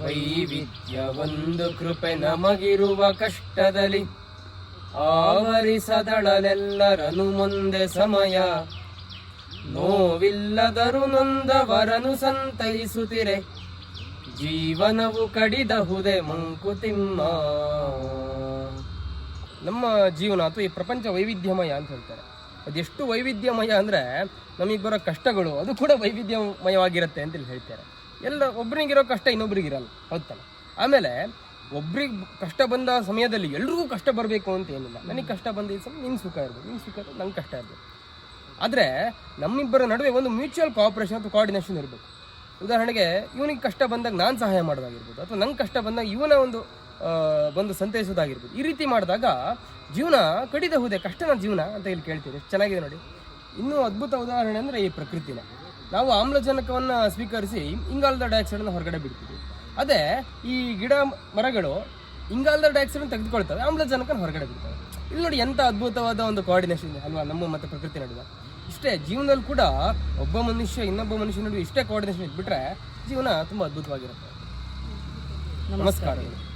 ವೈವಿಧ್ಯ ಒಂದು ಕೃಪೆ ನಮಗಿರುವ ಕಷ್ಟದಲ್ಲಿ ಆವರಿಸದಳಲೆಲ್ಲರನು ಮುಂದೆ ಸಮಯ. ನೋವಿಲ್ಲದರು ನೊಂದವರನು ಸಂತೈಸುತ್ತಿರೆ. ಜೀವನವು ಕಡಿದಹುದೆ ಮಂಕುತಿಮ್ಮ. ನಮ್ಮ ಜೀವನ ಅಥವಾ ಈ ಪ್ರಪಂಚ ವೈವಿಧ್ಯಮಯ ಅಂತ ಹೇಳ್ತಾರೆ. ಅದೆಷ್ಟು ವೈವಿಧ್ಯಮಯ ಅಂದರೆ ನಮಗೆ ಬರೋ ಕಷ್ಟಗಳು ಅದು ಕೂಡ ವೈವಿಧ್ಯಮಯವಾಗಿರುತ್ತೆ ಅಂತ ಇಲ್ಲಿ ಹೇಳ್ತಾರೆ. ಎಲ್ಲ ಒಬ್ಬರಿಗಿರೋ ಕಷ್ಟ ಇನ್ನೊಬ್ರಿಗಿರಲ್ಲ, ಹೌದಲ್ಲ? ಆಮೇಲೆ ಒಬ್ರಿಗೆ ಕಷ್ಟ ಬಂದ ಸಮಯದಲ್ಲಿ ಎಲ್ರಿಗೂ ಕಷ್ಟ ಬರಬೇಕು ಅಂತ ಏನಿಲ್ಲ. ನನಗೆ ಕಷ್ಟ ಬಂದ ಈ ಸಮಯ ನಿನ್ನ ಸುಖ ಇರ್ಬೋದು ನಿನ್ನ ಸುಖ ಇರೋದು ನಂಗೆ ಕಷ್ಟ ಇರ್ಬೋದು ಆದರೆ ನಮ್ಮಿಬ್ಬರ ನಡುವೆ ಒಂದು ಮ್ಯೂಚುವಲ್ ಕೋಆಪರೇಷನ್ ಅಥವಾ ಕೋಆರ್ಡಿನೇಷನ್ ಇರಬೇಕು. ಉದಾಹರಣೆಗೆ ಇವನಿಗೆ ಕಷ್ಟ ಬಂದಾಗ ನಾನು ಸಹಾಯ ಮಾಡೋದಾಗಿರ್ಬೋದು, ಅಥವಾ ನಂಗೆ ಕಷ್ಟ ಬಂದಾಗ ಇವನ ಒಂದು ಬಂದು ಸಂತೈಸೋದಾಗಿರ್ಬೋದು. ಈ ರೀತಿ ಮಾಡಿದಾಗ ಜೀವನ ಕಡಿದ ಹೋದೆ, ಕಷ್ಟನ ಜೀವನ ಅಂತ ಇಲ್ಲಿ ಕೇಳ್ತೀನಿ. ಚೆನ್ನಾಗಿದೆ ನೋಡಿ. ಇನ್ನೂ ಅದ್ಭುತ ಉದಾಹರಣೆ ಅಂದರೆ ಈ ಪ್ರಕೃತಿನೇ. ನಾವು ಆಮ್ಲಜನಕವನ್ನು ಸ್ವೀಕರಿಸಿ ಇಂಗಾಲದ ಡೈಆಕ್ಸೈಡನ್ನು ಹೊರಗಡೆ ಬಿಡ್ತೀವಿ. ಅದೇ ಈ ಗಿಡ ಮರಗಳು ಇಂಗಾಲದ ಡೈಆಕ್ಸೈಡ್ ತೆಗೆದುಕೊಳ್ತವೆ, ಆಮ್ಲಜನಕನ ಹೊರಗಡೆ ಬಿಡ್ತವೆ. ಇಲ್ಲಿ ನೋಡಿ ಎಂಥ ಅದ್ಭುತವಾದ ಒಂದು ಕೋಆರ್ಡಿನೇಷನ್ ಇದೆ. ಅಲ್ವಾ? ನಮ್ಮ ಮತ್ತು ಪ್ರಕೃತಿ ನಡುವೆ. ಇಷ್ಟೇ, ಜೀವನದಲ್ಲಿ ಕೂಡ ಒಬ್ಬ ಮನುಷ್ಯ, ಇನ್ನೊಬ್ಬ ಮನುಷ್ಯ ನಡುವೆ ಇಷ್ಟೇ ಕೋಆರ್ಡಿನೇಷನ್ ಇಟ್ಬಿಟ್ರೆ ಜೀವನ ತುಂಬ ಅದ್ಭುತವಾಗಿರುತ್ತೆ. ನಮಸ್ಕಾರಗಳು